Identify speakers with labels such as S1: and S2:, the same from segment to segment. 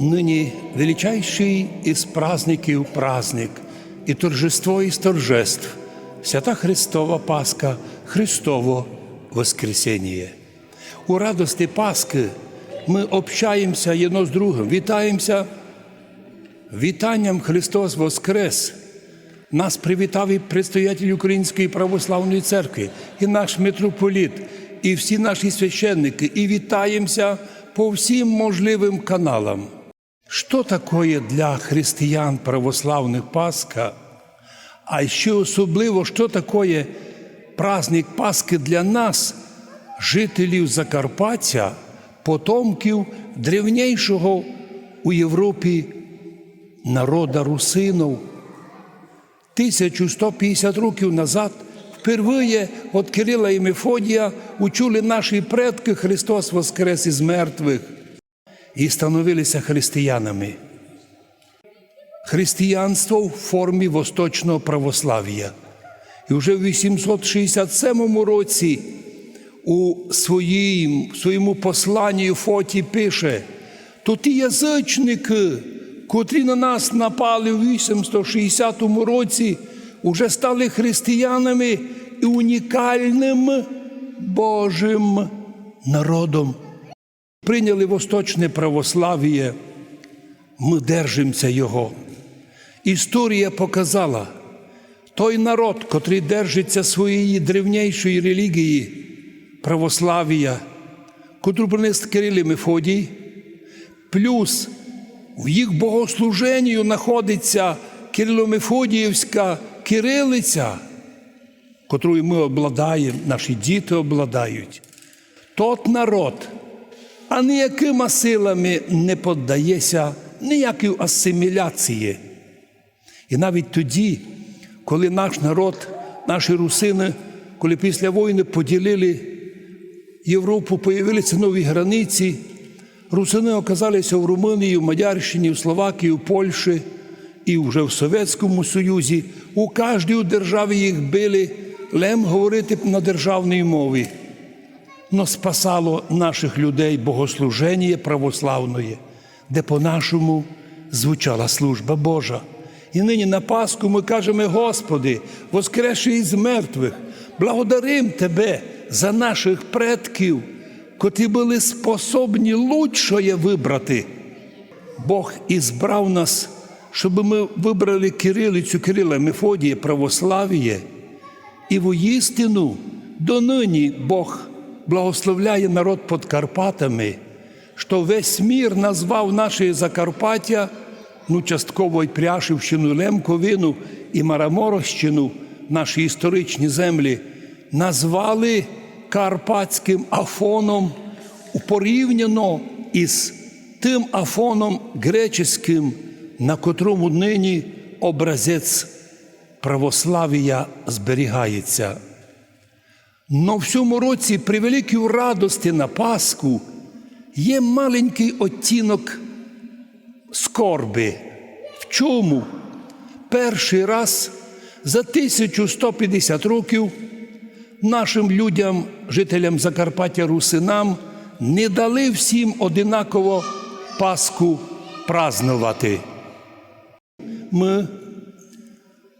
S1: ныне величайший из праздників праздник і торжество із торжеств, свята Христова Пасха, Христово Воскресіння. У радості Пасхи ми общаємося єдно з другим, вітаємося вітанням Христос Воскрес. Нас привітав і предстоятель Української православної церкви, і наш митрополіт, і всі наші священники, і вітаємося по всім можливим каналам. Що таке для християн православних Пасха? А ще особливо, що таке праздник Пасхи для нас, жителів Закарпаття, потомків древнішого у Європі народа русинов. 1150 років назад впервые от Кирила і Мефодія учули наші предки Христос Воскрес із мертвих і становилися християнами. Християнство в формі восточного православ'я. І вже в 867 році у своїм, своєму посланні Фоті пише, то ті язичники, котрі на нас напали в 860 році, уже стали християнами і унікальним Божим народом. Прийняли восточне православ'я, ми держимося його. Історія показала, той народ, котрий держиться своєї древнішої релігії, православ'я, котру приніс Кирил і Мефодій, плюс в їх богослуженню знаходиться Кирило-Мефодіївська кирилиця, котрою ми обладаємо, наші діти обладають. Тот народ, а ніякими силами не піддається ніякої асиміляції. І навіть тоді, коли наш народ, наші русини, коли після війни поділили Європу, появилися нові границі, русини оказалися в Румунії, в Мадярщині, в Словакії, в Польщі і вже в Совєтському Союзі. У кожній державі їх били лем говорити на державній мові. Но спасало наших людей богослуження православної, де по-нашому звучала служба Божа. І нині на Пасху ми кажемо, Господи, воскреши із мертвих, благодарим Тебе за наших предків, котрі були способні лучшое вибрати. Бог ізбрав нас, щоб ми вибрали кирилицю Кирила Мефодія, православ'я, і воістину донині Бог благословляє народ під Карпатами, що весь мір назвав наше Закарпаття, ну, частково й Пряшівщину, Лемковину і Мараморощину, наші історичні землі, назвали Карпатським Афоном порівняно із тим Афоном греческим, на котрому нині образець православ'я зберігається. Но в цьому році при великій радості на Пасху є маленький оттінок скорби. В чому? Перший раз за 1150 років нашим людям, жителям Закарпаття Русинам, не дали всім одинаково Пасху празнувати. Ми,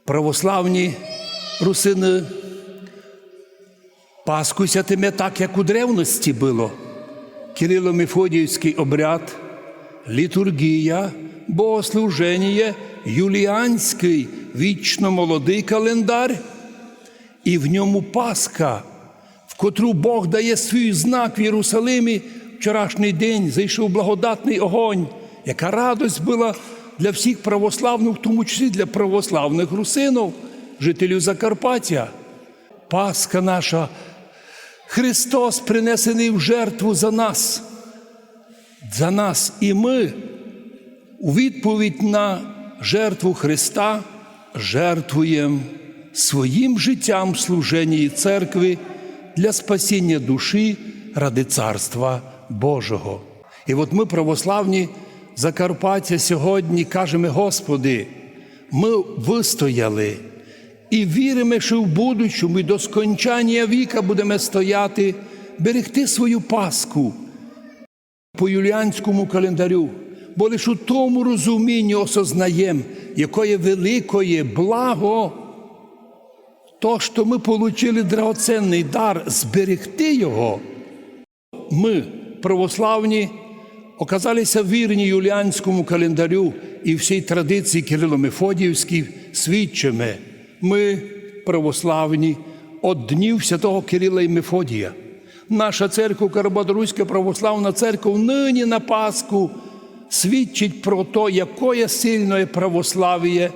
S1: православні русини, Пасху святиме так, як у древності було. Кирило-Мефодіївський обряд, літургія, богослуження, юліанський вічно молодий календар, і в ньому Пасха, в котру Бог дає свій знак в Єрусалимі. Вчорашній день зайшов благодатний огонь, яка радость була для всіх православних, в тому числі для православних русинів, жителів Закарпаття. Пасха наша, Христос принесений в жертву за нас, за нас. І ми у відповідь на жертву Христа жертвуємо своїм життям в служенні церкви для спасіння душі ради Царства Божого. І от ми, православні Закарпаття, сьогодні кажемо, Господи, ми вистояли і віримо, що в будущому і до скончання віка будемо стояти, берегти свою Пасху по юліанському календарю. бо лише у тому розумінні осознаємо, якое великое благо, то, що ми отримали драгоценний дар зберегти його, ми, православні, оказалися вірні юліанському календарю і всій традиції Кирило-Мефодіївській свідчими. Ми, православні, от днів святого Кирила і Мефодія. Наша церква, Карабодаруська православна церква, нині на Пасху свідчить про те, якое сильне православ'я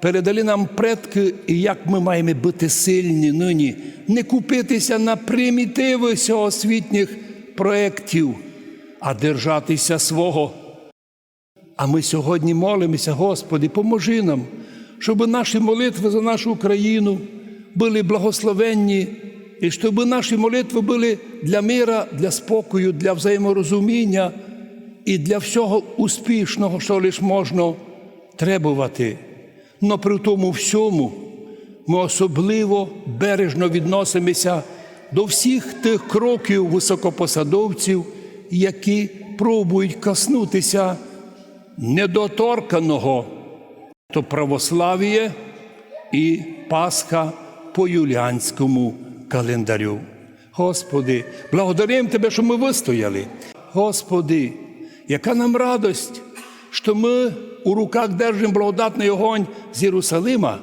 S1: передали нам предки, і як ми маємо бути сильні нині, не купитися на примітиви освітніх проєктів, а держатися свого. А ми сьогодні молимося, Господи, поможи нам, щоб наші молитви за нашу Україну були благословенні, і щоб наші молитви були для мира, для спокою, для взаєморозуміння і для всього успішного, що лише можна требувати. Но при тому всьому ми особливо бережно відносимося до всіх тих кроків високопосадовців, які пробують коснутися недоторканого, то православ'я і Пасха по юліанському календарю. Господи, благодаримо Тебе, що ми вистояли. Господи, яка нам радость, що ми у руках держимо благодатний огонь з Єрусалима,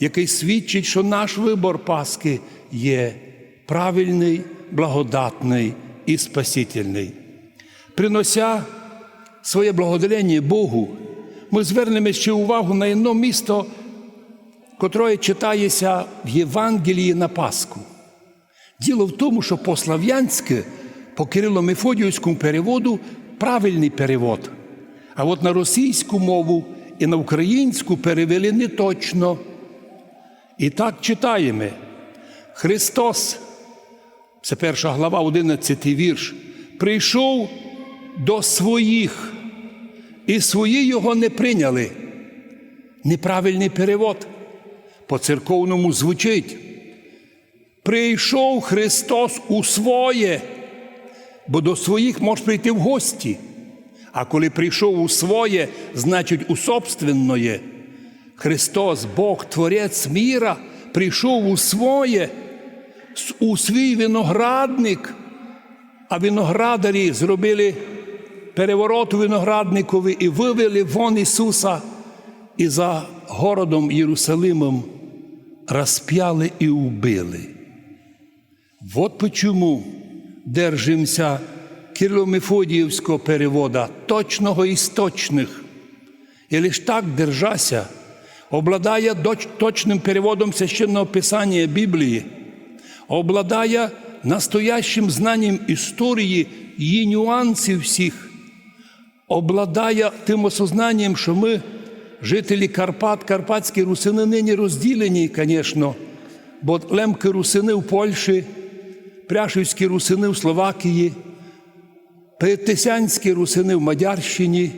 S1: який свідчить, що наш вибор Пасхи є правильний, благодатний і спасительний. Принося своє благодарення Богу, ми звернемо ще увагу на одне місто, котре читається в Євангелії на Пасху. Діло в тому, що по-слав'янськи, по Кирило-Мефодіївському переводу правильний перевод. А от на російську мову і на українську перевели не точно. І так читаємо. Христос, це перша глава, 11 вірш, прийшов до своїх, і свої його не прийняли. Неправильний перевод. По церковному звучить. Прийшов Христос у своє, бо до своїх можеш прийти в гості. А коли прийшов у своє, значить у собственное. Христос, Бог, Творець міра, прийшов у своє, у свій виноградник, а виноградарі зробили переворот у виноградникові і вивели вон Ісуса і за городом Єрусалимом розп'яли і убили. Вот почему держимося Кирило-Мефодіївського перевода, точного із точних. І лиш так держася, обладає точним переводом священного Писання Біблії, обладає настоящим знанням історії, її нюансів всіх, обладає тим осознанням, що ми, жителі Карпат, карпатські русини, нині розділені, звісно, бо лемки русини в Польщі, Пряшівські русини в Словакії, Петисянські русини в Мадярщині,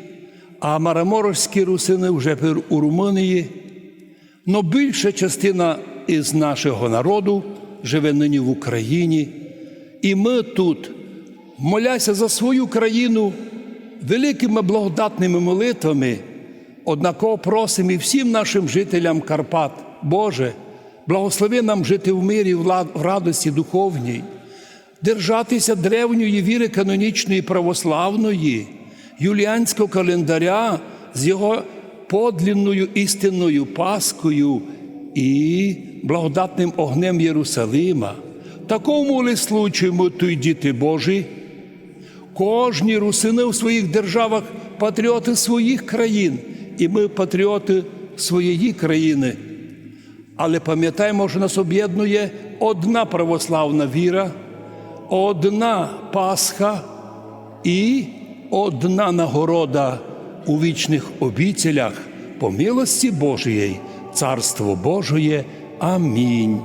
S1: а Мараморські русини вже у Румунії. Но більша частина із нашого народу живе нині в Україні. І ми тут, моляся за свою країну великими благодатними молитвами, однаково просимо і всім нашим жителям Карпат, Боже, благослови нам жити в мирі, в радості духовній держатися древньої віри канонічної православної, юліанського календаря з його подлінною істинною Паскою і благодатним огнем Єрусалима. Такому ли случаю ми діти Божі, кожні русини в своїх державах патріоти своїх країн, і ми патріоти своєї країни. Але пам'ятаємо, що нас об'єднує одна православна віра одна Пасха і одна нагорода у вічних обіцялях по милості Божої, Царство Божої. Амінь.